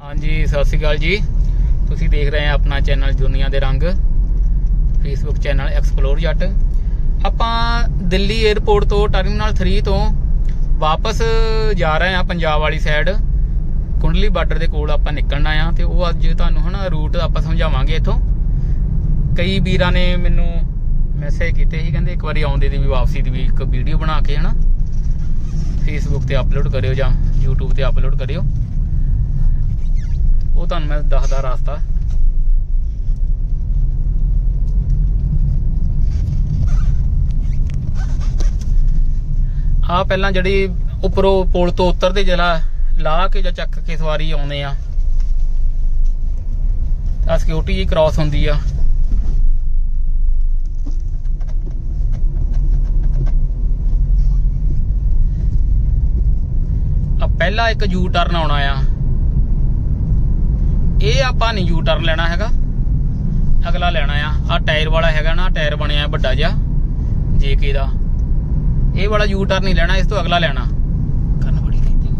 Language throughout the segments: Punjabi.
ਹਾਂਜੀ, ਸਤਿ ਸ਼੍ਰੀ ਅਕਾਲ ਜੀ। ਤੁਸੀਂ ਦੇਖ ਰਹੇ ਆ ਆਪਣਾ ਚੈਨਲ ਦੁਨੀਆ ਦੇ ਰੰਗ ਫੇਸਬੁੱਕ ਚੈਨਲ ਐਕਸਪਲੋਰ ਜੱਟ। ਆਪਾਂ ਦਿੱਲੀ 에ਅਰਪੋਰਟ ਤੋਂ ਟਰਮੀਨਲ 3 ਤੋਂ ਵਾਪਸ ਜਾ ਰਹੇ ਆ ਪੰਜਾਬ ਵਾਲੀ ਸਾਈਡ ਕੁੰਡਲੀ ਬਾਰਡਰ ਦੇ ਕੋਲ ਆਪਾਂ ਨਿਕਲਣਾ ਆ ਤੇ ਉਹ ਅੱਜ ਤੁਹਾਨੂੰ ਹਨਾ ਰੂਟ ਆਪਾਂ ਸਮਝਾਵਾਂਗੇ ਇੱਥੋਂ। ਕਈ ਵੀਰਾਂ ਨੇ ਮੈਨੂੰ ਮੈਸੇਜ ਕੀਤੇ ਸੀ, ਕਹਿੰਦੇ ਇੱਕ ਵਾਰੀ ਆਉਂਦੇ ਦੀ ਵੀ ਵਾਪਸੀ ਦੀ ਵੀ ਇੱਕ ਵੀਡੀਓ ਬਣਾ ਕੇ ਹਨਾ। ਫੇਸਬੁੱਕ ਤੇ ਅਪਲੋਡ ਕਰਿਓ ਜਾਂ YouTube ਤੇ ਅਪਲੋਡ ਕਰਿਓ। ਉਹ ਤੁਹਾਨੂੰ ਮੈਂ ਦੱਸਦਾ ਰਸਤਾ। ਆ ਪਹਿਲਾਂ ਜਿਹੜੀ ਉੱਪਰੋਂ ਪੁਲ ਤੋਂ ਉਤਰਦੇ ਜਿਹੜਾ ਲਾ ਕੇ ਜਾਂ ਚੱਕ ਕੇ ਸਵਾਰੀ ਆਉਂਦੇ ਆ। ਆ ਸਿਕਿਉਰਿਟੀ ਜੀ ਕ੍ਰਾਸ ਹੁੰਦੀ ਆ। ਆ ਪਹਿਲਾ ਇੱਕ ਯੂ ਟਰਨ ਆਉਣਾ ਆ। ਇਹ ਆਪਾਂ ਨਹੀਂ ਯੂ ਟਰਨ ਲੈਣਾ ਹੈਗਾ। ਅਗਲਾ ਲੈਣਾ ਆ। ਆ ਟਾਇਰ ਵਾਲਾ ਹੈਗਾ ਨਾ ਟਾਇਰ ਬਣਿਆ ਵੱਡਾ ਜਿਹਾ ਜੇਕੇ ਦਾ। ਇਹ ਵਾਲਾ ਯੂ ਟਰਨ ਨਹੀਂ ਲੈਣਾ ਇਸ ਤੋਂ ਅਗਲਾ ਲੈਣਾ। ਕੰਨ ਬੜੀ ਕੀਤੀ ਆ।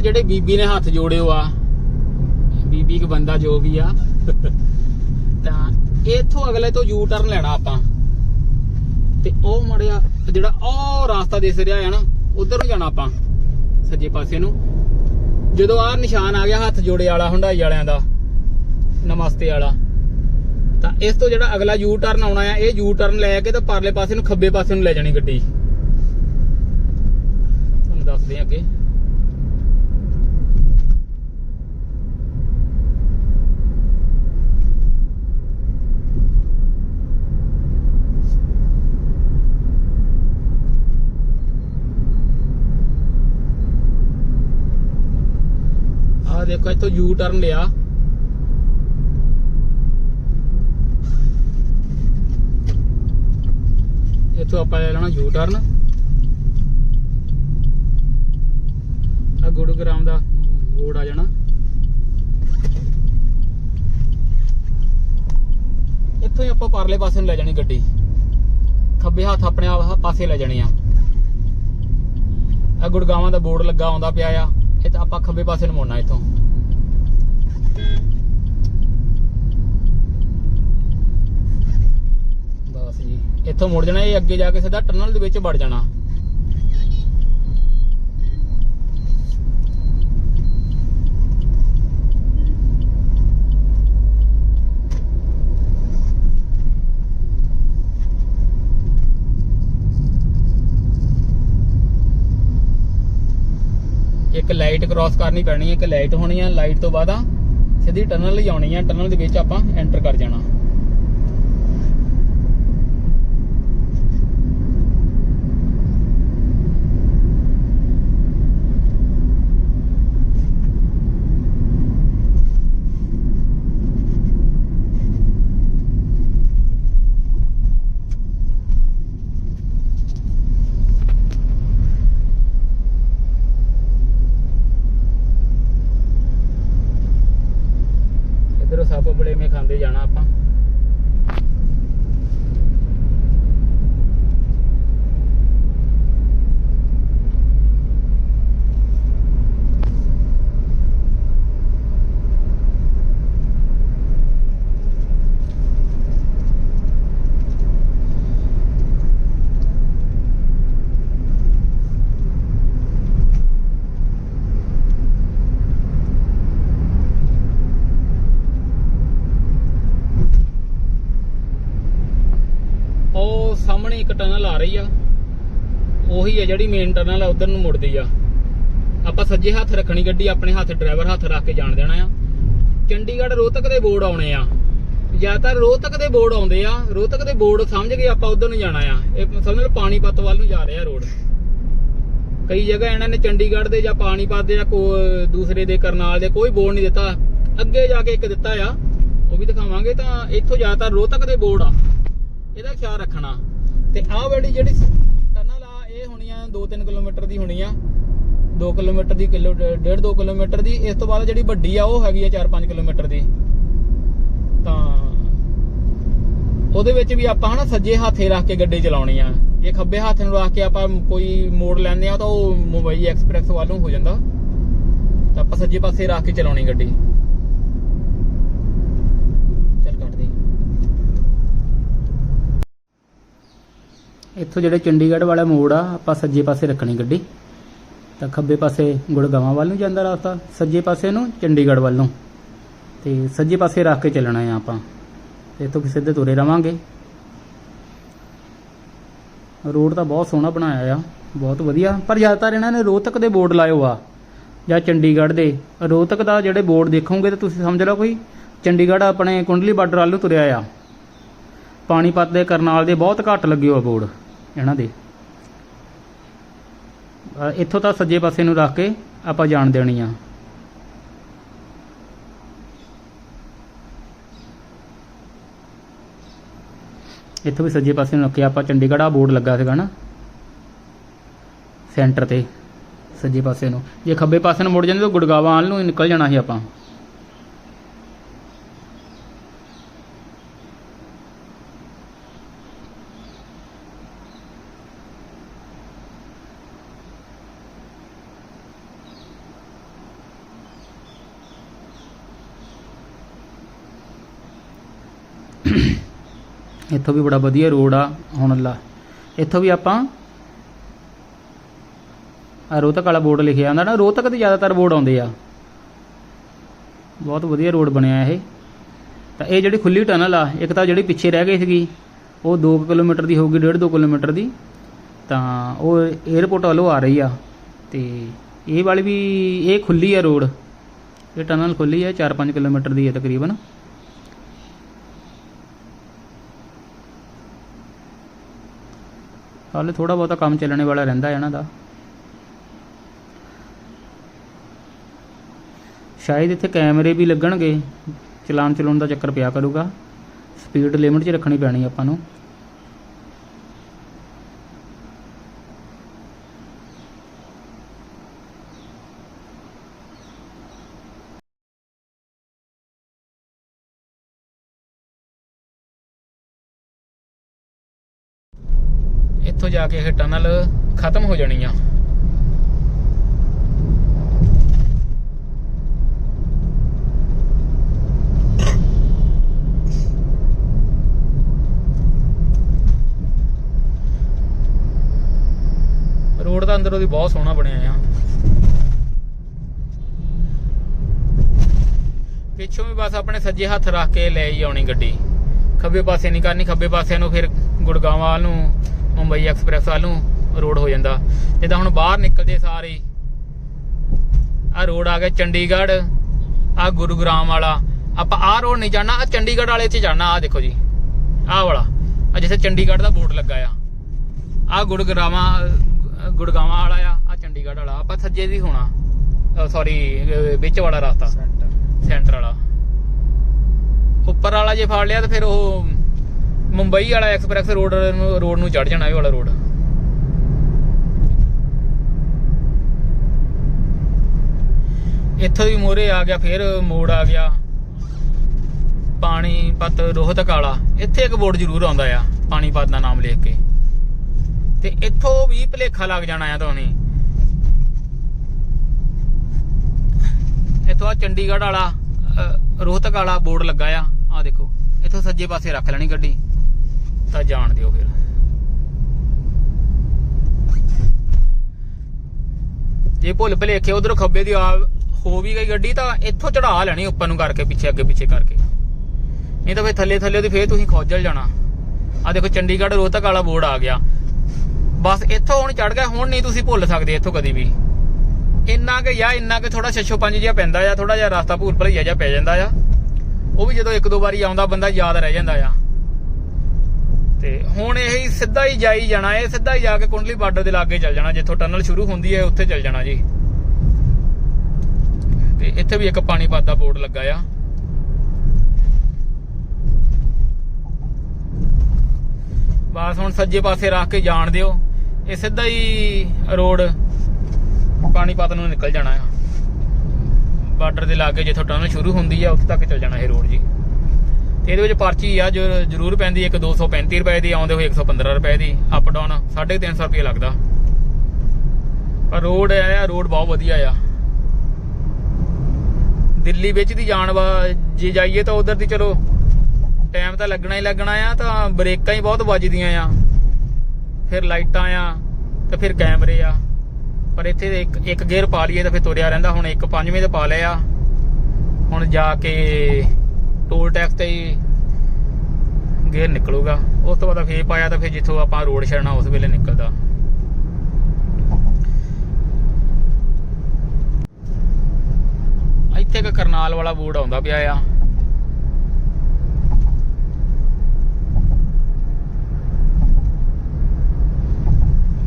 ਜਿਹੜੇ ਬੀਬੀ ਨੇ ਹੱਥ ਜੋੜਿਓ ਆ। ਬੀਬੀ ਇੱਕ ਬੰਦਾ ਜੋ ਵੀ ਆ। ਤਾਂ ਇੱਥੋਂ ਅਗਲੇ ਤੋਂ ਯੂ ਟਰਨ ਲੈਣਾ ਆਪਾਂ। ਤੇ ਉਹ ਮੜਿਆ, ਜਿਹੜਾ ਉਹ ਰਾਸਤਾ ਦਿਸ ਰਿਹਾ ਹੈ ਨਾ, ਉਧਰ ਨੂੰ ਜਾਣਾ ਆਪਾਂ, ਸੱਜੇ ਪਾਸੇ ਨੂੰ। ਜਦੋਂ ਆਹ ਨਿਸ਼ਾਨ ਆ ਗਿਆ ਹੱਥ ਜੋੜੇ ਵਾਲਾ, ਹੁੰਡਾਈ ਵਾਲਿਆਂ ਦਾ, ਨਮਸਤੇ ਵਾਲਾ, ਤਾਂ ਇਸ ਤੋਂ ਜਿਹੜਾ ਅਗਲਾ ਯੂ ਟਰਨ ਆਉਣਾ ਆ, ਇਹ ਯੂ ਟਰਨ ਲੈ ਕੇ ਤੇ ਪਰਲੇ ਪਾਸੇ ਨੂੰ ਖੱਬੇ ਪਾਸੇ ਨੂੰ ਲੈ ਜਾਣੀ ਗੱਡੀ। ਤੁਹਾਨੂੰ ਦੱਸਦੇ ਆ ਅੱਗੇ ਆ ਦੇਖੋ, ਇੱਥੋਂ ਯੂ ਟਰਨ ਲਿਆ। ਇੱਥੋਂ ਆਪਾਂ ਲੈ ਲੈਣਾ ਯੂ ਟਰਨ ਆ ਗੁਰੂਗ੍ਰਾਮ ਦਾ ਬੋਰਡ ਆ ਜਾਣਾ। ਇੱਥੋਂ ਹੀ ਆਪਾਂ ਪਰਲੇ ਪਾਸੇ ਨੂੰ ਲੈ ਜਾਣੀ ਗੱਡੀ। ਖੱਬੇ ਹੱਥ ਆਪਣੇ ਆਪ ਪਾਸੇ ਲੈ ਜਾਣੀ ਆ। ਆ ਗੁੜਗਾਵਾਂ ਦਾ ਬੋਰਡ ਲੱਗਾ ਆਉਂਦਾ ਪਿਆ ਆ। ਇਹ ਤਾਂ ਆਪਾਂ ਖੱਬੇ ਪਾਸੇ ਨੂੰ ਮੋੜਨਾ ਇੱਥੋਂ ਬਸ ਜੀ ਇੱਥੋਂ ਮੁੜ ਜਾਣਾ, ਇਹ ਅੱਗੇ ਜਾ ਕੇ ਸਿੱਧਾ ਟਨਲ ਦੇ ਵਿੱਚ ਵੜ ਜਾਣਾ। ਇੱਕ ਲਾਈਟ ਕ੍ਰਾਸ ਕਰਨੀ ਪੈਣੀ ਹੈ, ਇੱਕ ਲਾਈਟ ਹੋਣੀ ਹੈ ਲਾਈਟ ਤੋਂ ਬਾਅਦ ਸਿੱਧੀ ਟਨਲ ਲਈ ਆਉਣੀ ਹੈ ਟਨਲ ਦੇ ਵਿੱਚ ਆਪਾਂ ਐਂਟਰ ਕਰ ਜਾਣਾ ਇਧਰੋਂ ਸੱਪ ਬੜੇ ਮੇ ਖਾਂਦੇ ਜਾਣਾ ਆਪਾਂ ਉਹ ਸਾਹਮਣੇ ਇੱਕ ਟਨਲ ਆ ਰਹੀ ਆ। ਉਹੀ ਆ ਜਿਹੜੀ ਮੇਨ ਟਨਲ ਆ, ਉਧਰ ਨੂੰ ਮੁੜਦੀ ਆ। ਆਪਾਂ ਸੱਜੇ ਹੱਥ ਰੱਖਣੀ ਗੱਡੀ, ਆਪਣੇ ਹੱਥ ਡਰਾਈਵਰ ਹੱਥ ਰੱਖ ਕੇ ਜਾਣ ਦੇਣਾ ਆ। ਚੰਡੀਗੜ੍ਹ ਰੋਹਤਕ ਦੇ ਬੋਰਡ ਆਉਣੇ ਆ। ਜ਼ਿਆਦਾਤਰ ਰੋਹਤਕ ਦੇ ਬੋਰਡ ਆਉਂਦੇ ਆ। ਰੋਹਤਕ ਦੇ ਬੋਰਡ ਸਮਝ ਕੇ ਆਪਾਂ ਉਧਰ ਨੂੰ ਜਾਣਾ ਆ। ਇਹ ਸਮਝ ਲਓ ਪਾਣੀਪਤ ਵੱਲ ਨੂੰ ਜਾ ਰਿਹਾ ਰੋਡ। ਕਈ ਜਗ੍ਹਾ ਇਹਨਾਂ ਨੇ ਚੰਡੀਗੜ੍ਹ ਦੇ ਜਾਂ ਪਾਣੀਪਤ ਦੇ ਜਾਂ ਕੋ- ਦੂਸਰੇ ਦੇ ਕਰਨਾਲ ਦੇ ਕੋਈ ਬੋਰਡ ਨਹੀਂ ਦਿੱਤਾ। ਅੱਗੇ ਜਾ ਕੇ ਇੱਕ ਦਿੱਤਾ ਆ। ਉਹ ਵੀ ਦਿਖਾਵਾਂਗੇ ਤਾਂ ਇੱਥੋਂ ਜ਼ਿਆਦਾਤਰ ਰੋਹਤਕ ਦੇ ਬੋਰਡ ਆ। ਇਹਦਾ ਖਿਆਲ ਰੱਖਣਾ। ਤੇ ਆਹ ਵਾਲੀ ਜਿਹੜੀ ਟਨਲ ਆ, ਇਹ ਹੋਣੀ ਆ 2-3 ਕਿਲੋਮੀਟਰ ਦੀ ਹੋਣੀ ਆ। 2 ਕਿਲੋਮੀਟਰ ਦੀ ਕਿਲੋ 1.5 2 ਕਿਲੋਮੀਟਰ ਦੀ। ਇਸ ਤੋਂ ਬਾਅਦ ਜਿਹੜੀ ਵੱਡੀ ਆ, ਉਹ ਹੈਗੀ ਆ 4-5 ਕਿਲੋਮੀਟਰ ਦੀ। ਤਾਂ ਉਹਦੇ ਵਿੱਚ ਵੀ ਆਪਾਂ ਹਨਾ ਸੱਜੇ ਹੱਥੇ ਰੱਖ ਕੇ ਗੱਡੀ ਚਲਾਉਣੀ ਆ। ਜੇ ਖੱਬੇ ਹੱਥ ਨੂੰ ਰੱਖ ਕੇ ਆਪਾਂ ਕੋਈ ਮੋੜ ਲੈਂਦੇ ਆ, ਤਾਂ ਉਹ ਮੁੰਬਈ ਐਕਸਪ੍ਰੈਸ ਵੱਲ ਨੂੰ ਹੋ ਜਾਂਦਾ। ਤਾਂ ਆਪਾਂ ਸੱਜੇ ਪਾਸੇ ਰੱਖ ਕੇ ਚਲਾਉਣੀ ਗੱਡੀ ਚੱਲ ਕੱਟ ਦੇ ਇੱਥੋਂ ਜਿਹੜੇ ਚੰਡੀਗੜ੍ਹ ਵਾਲਾ ਮੋੜ ਆ, ਆਪਾਂ ਸੱਜੇ ਪਾਸੇ ਰੱਖਣੀ ਗੱਡੀ। ਤਾਂ ਖੱਬੇ ਪਾਸੇ ਗੁੜਗਾਵਾਂ ਵੱਲ ਨੂੰ ਜਾਂਦਾ ਰਸਤਾ, ਸੱਜੇ ਪਾਸੇ ਨੂੰ ਚੰਡੀਗੜ੍ਹ ਵੱਲ ਨੂੰ। ਤੇ ਸੱਜੇ ਪਾਸੇ ਰੱਖ ਕੇ ਚੱਲਣਾ ਆ ਆਪਾਂ। ਤੇ ਇੱਥੋਂ ਕਿਸੇ ਸਿੱਧੇ ਤੁਰੇ ਰਵਾਂਗੇ। ਰੋਡ ਤਾਂ ਬਹੁਤ ਸੋਹਣਾ ਬਣਾਇਆ ਆ, ਬਹੁਤ ਵਧੀਆ। ਪਰ ਜ਼ਿਆਦਾਤਰ ਇਹਨਾਂ ਨੇ ਰੋਹਤਕ ਦੇ ਬੋਰਡ ਲਾਇਓ ਆ, ਜਾਂ ਚੰਡੀਗੜ੍ਹ ਦੇ। ਰੋਹਤਕ ਦਾ ਜਿਹੜੇ ਬੋਰਡ ਦੇਖੋਗੇ ਤਾਂ ਤੁਸੀਂ ਸਮਝ ਲਓ ਕੋਈ, ਚੰਡੀਗੜ੍ਹ ਆਪਣੇ ਕੁੰਡਲੀ ਬਾਰਡਰ ਵੱਲ ਨੂੰ ਤੁਰਿਆ ਆ। ਪਾਣੀਪਤ ਦੇ ਕਰਨਾਲ ਦੇ ਬਹੁਤ ਘੱਟ ਲੱਗੇ ਹੋਆ ਬੋਰਡ। ਇਹਨਾਂ ਦੇ। ਇੱਥੋਂ ਤਾਂ ਸੱਜੇ ਪਾਸੇ ਨੂੰ ਰੱਖ ਕੇ ਆਪਾਂ ਜਾਣ ਦੇਣੀ ਆ। ਇੱਥੋਂ ਵੀ ਸੱਜੇ ਪਾਸੇ ਨੂੰ ਰੱਖਿਆ, ਆਪਾਂ ਚੰਡੀਗੜ੍ਹ ਆ ਬੋਰਡ ਲੱਗਾ ਸੀਗਾ ਨਾ। ਸੈਂਟਰ ਤੇ, ਸੱਜੇ ਪਾਸੇ ਨੂੰ। ਜੇ ਖੱਬੇ ਪਾਸੇ ਨੂੰ ਮੁੜ ਜਾਂਦੇ ਤਾਂ ਗੁੜਗਾਵਾਂ ਵੱਲ ਨੂੰ ਹੀ ਨਿਕਲ ਜਾਣਾ ਸੀ ਆਪਾਂ। ਇੱਥੋਂ ਵੀ ਬੜਾ ਵਧੀਆ ਰੋਡ ਆ, ਹੁਣ ਲਾ ਇੱਥੋਂ ਵੀ ਆਪਾਂ ਆ ਰੋਹਤਕ ਵਾਲਾ ਬੋਰਡ ਲਿਖਿਆ ਹੁੰਦਾ ਨਾ, ਰੋਹਤਕ ਤੇ ਜ਼ਿਆਦਾਤਰ ਬੋਰਡ ਆਉਂਦੇ ਆ। ਬਹੁਤ ਵਧੀਆ ਰੋਡ ਬਣਿਆ ਇਹ। ਤਾਂ ਇਹ ਜਿਹੜੀ ਖੁੱਲੀ ਟਨਲ ਆ, ਇੱਕ ਤਾਂ ਜਿਹੜੀ ਪਿੱਛੇ ਰਹਿ ਗਈ ਸੀਗੀ, ਉਹ 2 ਕਿਲੋਮੀਟਰ ਦੀ ਹੋਊਗੀ 1.5 2 ਕਿਲੋਮੀਟਰ ਦੀ। ਤਾਂ ਉਹ 에어ਪੋਰਟ ਵੱਲੋਂ ਆ ਰਹੀ ਆ। ਤੇ ਇਹ ਵਾਲੀ ਵੀ, ਇਹ ਖੁੱਲੀ ਆ ਰੋਡ। ਇਹ ਟਨਲ ਖੁੱਲੀ ਆ 4-5 ਕਿਲੋਮੀਟਰ ਦੀ ਹੈ ਤਕਰੀਬਨ। ਹਾਲੇ ਥੋੜਾ ਬਹੁਤਾ ਕੰਮ ਚੱਲਣੇ ਵਾਲਾ ਰਹਿੰਦਾ ਹੈ ਇਹਨਾਂ ਦਾ। ਸ਼ਾਇਦ ਇੱਥੇ ਕੈਮਰੇ ਵੀ ਲੱਗਣਗੇ। ਚਲਾਨ ਚਲਾਉਣ ਦਾ ਚੱਕਰ ਪਿਆ ਕਰੂਗਾ। ਸਪੀਡ ਲਿਮਿਟ 'ਚ ਰੱਖਣੀ ਪੈਣੀ ਆਪਾਂ ਨੂੰ ਇੱਥੋਂ ਜਾ ਕੇ ਇਹ ਟਨਲ ਖਤਮ ਹੋ ਜਾਣੀ ਆ ਰੋਡ ਦਾ ਅੰਦਰ ਉਹਦੀ ਬਹੁਤ ਸੋਹਣਾ ਬਣਿਆ ਆ। ਪਿੱਛੋਂ ਵੀ ਬਸ ਆਪਣੇ ਸੱਜੇ ਹੱਥ ਰੱਖ ਕੇ ਲੈ ਹੀ ਆਉਣੀ ਗੱਡੀ। ਖੱਬੇ ਪਾਸੇ ਨਹੀਂ ਕਰਨੀ ਖੱਬੇ ਪਾਸੇ ਨੂੰ ਫਿਰ ਗੁੜਗਾਵਾਂ ਨੂੰ ਮੁੰਬਈ ਐਕਸਪ੍ਰੈਸ ਵੱਲ ਰੋਡ ਹੋ ਜਾਂਦਾ। ਜਿੱਦਾਂ ਹੁਣ ਬਾਹਰ ਨਿਕਲਦੇ ਸਾਰੇ ਆ ਰੋਡ ਆ ਗਿਆ ਚੰਡੀਗੜ੍ਹ ਆ ਗੁਰੂਗ੍ਰਾਮ ਵਾਲਾ। ਆਪਾਂ ਆ ਰੋਡ ਨਹੀਂ ਜਾਣਾ ਆ ਚੰਡੀਗੜ੍ਹ ਵਾਲੇ 'ਚ ਜਾਣਾ ਆ ਦੇਖੋ ਜੀ। ਆਹ ਵਾਲਾ। ਆ ਜਿੱਥੇ ਚੰਡੀਗੜ੍ਹ ਦਾ ਬੋਰਡ ਲੱਗਾ ਆ। ਆ ਗੁੜਗਰਾਵਾਂ ਅ, ਗੁੜਗਾਵਾਂ ਵਾਲਾ ਆ ਆ ਚੰਡੀਗੜ੍ਹ ਵਾਲਾ। ਆਪਾਂ ਸੱਜੇ ਦੀ ਹੋਣਾ। ਸੌਰੀ ਵਿੱਚ ਵਾਲਾ ਰਸਤਾ। ਸੈਂਟਰ ਵਾਲਾ। ਉੱਪਰ ਵਾਲਾ ਜੇ ਫੜ ਲਿਆ ਤਾਂ ਫਿਰ ਉਹ ਮੁੰਬਈ ਵਾਲਾ ਐਕਸਪ੍ਰੈਸ ਰੋਡ ਨੂੰ ਰੋਡ ਨੂੰ ਚੜ ਜਾਣਾ ਇਹ ਵਾਲਾ ਰੋਡ। ਇੱਥੋਂ ਵੀ ਮੋਰੇ ਆ ਗਿਆ, ਫਿਰ ਮੋੜ ਆ ਗਿਆ। ਪਾਣੀਪਤ ਰੋਹਤਕ ਵਾਲਾ। ਇੱਥੇ ਇੱਕ ਬੋਰਡ ਜ਼ਰੂਰ ਆਉਂਦਾ ਆ ਪਾਣੀਪਤ ਦਾ ਨਾਮ ਲਿਖ ਕੇ। ਤੇ ਇੱਥੋਂ ਵੀ ਭਲੇਖਾ ਲੱਗ ਜਾਣਾ ਆ ਤੁਹਾਨੂੰ ਇੱਥੋਂ ਆ ਚੰਡੀਗੜ੍ਹ ਵਾਲਾ ਰੋਹਤਕ ਵਾਲਾ ਬੋਰਡ ਲੱਗਾ ਆ। ਆ ਦੇਖੋ, ਇੱਥੋਂ ਸੱਜੇ ਪਾਸੇ ਰੱਖ ਲੈਣੀ ਗੱਡੀ। ਤਾਂ ਜਾਣ ਦਿਓ ਫਿਰ। ਜੇ ਭੁੱਲ ਭਲੇਖੇ ਉਧਰ ਖੱਬੇ ਦੀ ਆ ਹੋ ਵੀ ਗਈ ਗੱਡੀ, ਤਾਂ ਇੱਥੋਂ ਚੜਾ ਲੈਣੀ ਉੱਪਰ ਨੂੰ ਕਰਕੇ, ਪਿੱਛੇ ਅੱਗੇ, ਪਿੱਛੇ ਕਰਕੇ। ਨਹੀਂ ਤਾਂ ਫੇਰ ਥੱਲੇ ਥੱਲੇ ਦੀ ਫੇਰ ਤੁਸੀਂ ਖੋਜਲ ਜਾਣਾ। ਆ ਦੇਖੋ, ਚੰਡੀਗੜ੍ਹ ਰੋਹਤਕ ਵਾਲਾ ਬੋਰਡ ਆ ਗਿਆ। ਬਸ ਇੱਥੋਂ ਹੁਣ ਚੜ ਗਿਆ, ਹੁਣ ਨਹੀਂ ਤੁਸੀਂ ਭੁੱਲ ਸਕਦੇ ਇੱਥੋਂ ਕਦੀ ਵੀ। ਇੰਨਾ ਕਿ ਜਾਂ ਇੰਨਾ ਕਿ ਥੋੜਾ ਛੱਛੋ ਪੰਜ ਜਿਹਾ ਪੈਂਦਾ ਆ ਥੋੜਾ ਜਿਹਾ ਰਸਤਾ ਭੂਲ ਭਲਈਆ ਜਿਹਾ ਪੈ ਜਾਂਦਾ ਆ। ਉਹ ਵੀ ਜਦੋਂ ਇੱਕ ਦੋ ਵਾਰੀ ਆਉਂਦਾ, ਬੰਦਾ ਯਾਦ ਰਹਿ ਜਾਂਦਾ ਆ। ਤੇ ਹੁਣ ਇਹ ਹੀ ਸਿੱਧਾ ਹੀ ਜਾਈ ਜਾਣਾ, ਇਹ ਸਿੱਧਾ ਹੀ ਜਾ ਕੇ ਕੁੰਡਲੀ ਬਾਰਡਰ ਦੇ ਲਾਗੇ ਚੱਲ ਜਾਣਾ, ਜਿੱਥੋਂ ਟਨਲ ਸ਼ੁਰੂ ਹੁੰਦੀ ਹੈ, ਉੱਥੇ ਚੱਲ ਜਾਣਾ ਜੀ। ਤੇ ਇੱਥੇ ਵੀ ਇੱਕ ਪਾਣੀਪਤ ਦਾ ਬੋਰਡ ਲੱਗਾ ਆ। ਬਸ ਹੁਣ ਸੱਜੇ ਪਾਸੇ ਰੱਖ ਕੇ ਜਾਣ ਦਿਓ। ਇਹ ਸਿੱਧਾ ਹੀ ਰੋਡ ਪਾਣੀਪਤ ਨੂੰ ਨਿਕਲ ਜਾਣਾ ਆ। ਬਾਰਡਰ ਦੇ ਲਾਗੇ ਜਿੱਥੋਂ ਟਨਲ ਸ਼ੁਰੂ ਹੁੰਦੀ ਆ, ਉੱਥੇ ਤੱਕ ਚੱਲ ਜਾਣਾ ਇਹ ਰੋਡ ਜੀ। ਤੇ ਇਹਦੇ ਵਿੱਚ ਪਰਚੀ ਆ, ਜੋ ਜ਼ਰੂਰ ਪੈਂਦੀ, ਇੱਕ 235 ਰੁਪਏ ਦੀ, ਆਉਂਦੇ ਹੋਏ 115 ਰੁਪਏ ਦੀ ਅਪ ਡਾਊਨ 350 ਰੁਪਏ ਲੱਗਦਾ। ਪਰ ਰੋਡ ਆ ਰੋਡ ਬਹੁਤ ਵਧੀਆ ਆ। ਦਿੱਲੀ ਵਿੱਚ ਦੀ ਜਾਣ ਵਾ, ਜੇ ਜਾਈਏ ਤਾਂ ਉਧਰ ਦੀ ਚਲੋ ਟਾਈਮ ਤਾਂ ਲੱਗਣਾ ਹੀ ਲੱਗਣਾ ਆ, ਤਾਂ ਬ੍ਰੇਕਾਂ ਹੀ ਬਹੁਤ ਵੱਜਦੀਆਂ ਆ। ਫਿਰ ਲਾਈਟਾਂ ਆ, ਤੇ ਫਿਰ ਕੈਮਰੇ ਆ। ਪਰ ਇੱਥੇ ਇੱਕ ਇੱਕ ਗੇਅਰ ਪਾ ਲਈਏ ਤਾਂ ਫਿਰ ਤੁਰਿਆ ਰਹਿੰਦਾ, ਹੁਣ ਇੱਕ ਪੰਜਵੇਂ ਤੇ ਪਾ ਲਿਆ। ਹੁਣ ਜਾ ਕੇ ਟੋਲ ਟੈਕਸ ਤੇ ਹੀ ਗੇਅਰ ਨਿਕਲੂਗਾ। ਉਸ ਤੋਂ ਬਾਅਦ ਫੇਰ ਪਾਇਆ ਤਾਂ ਫਿਰ ਜਿੱਥੋਂ ਆਪਾਂ ਰੋਡ ਛੱਡਣਾ, ਉਸ ਵੇਲੇ ਨਿਕਲਦਾ। ਇੱਥੇ ਇੱਕ ਕਰਨਾਲ ਵਾਲਾ ਬੋਰਡ ਆਉਂਦਾ ਪਿਆ ਆ।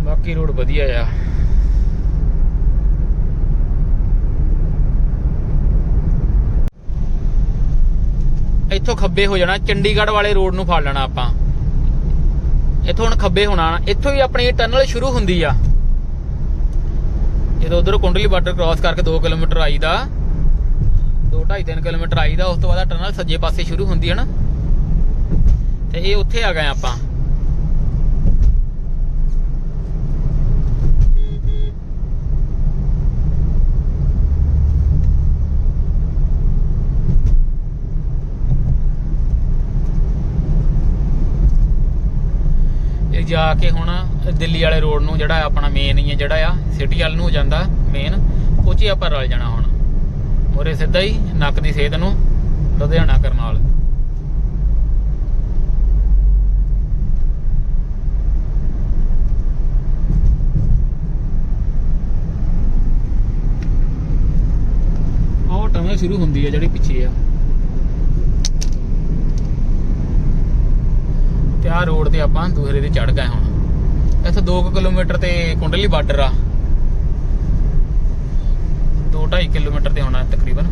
ਬਾਕੀ ਰੋਡ ਵਧੀਆ ਆ। ਇੱਥੋਂ ਖੱਬੇ ਹੋ ਜਾਣਾ, ਚੰਡੀਗੜ੍ਹ ਵਾਲੇ ਰੋਡ ਨੂੰ ਫੜ ਲੈਣਾ ਆਪਾਂ। ਇੱਥੋਂ ਹੁਣ ਖੱਬੇ ਹੋਣਾ, ਇੱਥੋਂ ਹੀ ਆਪਣੀ ਟਨਲ ਸ਼ੁਰੂ ਹੁੰਦੀ ਆ। ਜਦੋਂ ਉਧਰ ਕੁੰਡਲੀ ਬਾਰਡਰ ਕ੍ਰਾਸ ਕਰਕੇ 2 ਕਿਲੋਮੀਟਰ ਆਈਦਾ 2 2.5 3 ਕਿਲੋਮੀਟਰ ਆਈਦਾ, ਉਸ ਤੋਂ ਬਾਅਦ ਟਨਲ ਸੱਜੇ ਪਾਸੇ ਸ਼ੁਰੂ ਹੁੰਦੀ ਹੈ ਨਾ। ਤੇ ਇਹ ਉੱਥੇ ਆ ਗਏ ਆਪਾਂ ਇਹ ਜਾ ਕੇ ਹੁਣ ਦਿੱਲੀ ਵਾਲੇ ਰੋਡ ਨੂੰ, ਜਿਹੜਾ ਆਪਣਾ ਮੇਨ ਹੀ ਹੈ, ਜਿਹੜਾ ਆ ਸਿਟੀ ਵੱਲ ਨੂੰ ਜਾਂਦਾ ਮੇਨ ਉਹ 'ਚ ਆਪਾਂ ਰਲ ਜਾਣਾ ਹੁਣ। ਮੋਰੇ ਸਿੱਧਾ ਹੀ ਨੱਕ ਦੀ ਸੇਧ ਨੂੰ, ਲੁਧਿਆਣਾ ਕਰਨਾਲ। ਉਹ ਟਨਲ ਸ਼ੁਰੂ ਹੁੰਦੀ ਹੈ ਜਿਹੜੀ ਪਿੱਛੇ ਆ। ਤੇ ਆਹ ਰੋਡ ਤੇ ਆਪਾਂ ਦੂਸਰੇ ਤੇ ਚੜ ਗਏ ਹੁਣ। ਇੱਥੇ 2 ਕਿਲੋਮੀਟਰ ਤੇ ਕੁੰਡਲੀ ਬਾਰਡਰ ਆ। 2.5 ਕਿਲੋਮੀਟਰ ਤੇ ਹੋਣਾ ਤਕਰੀਬਨ।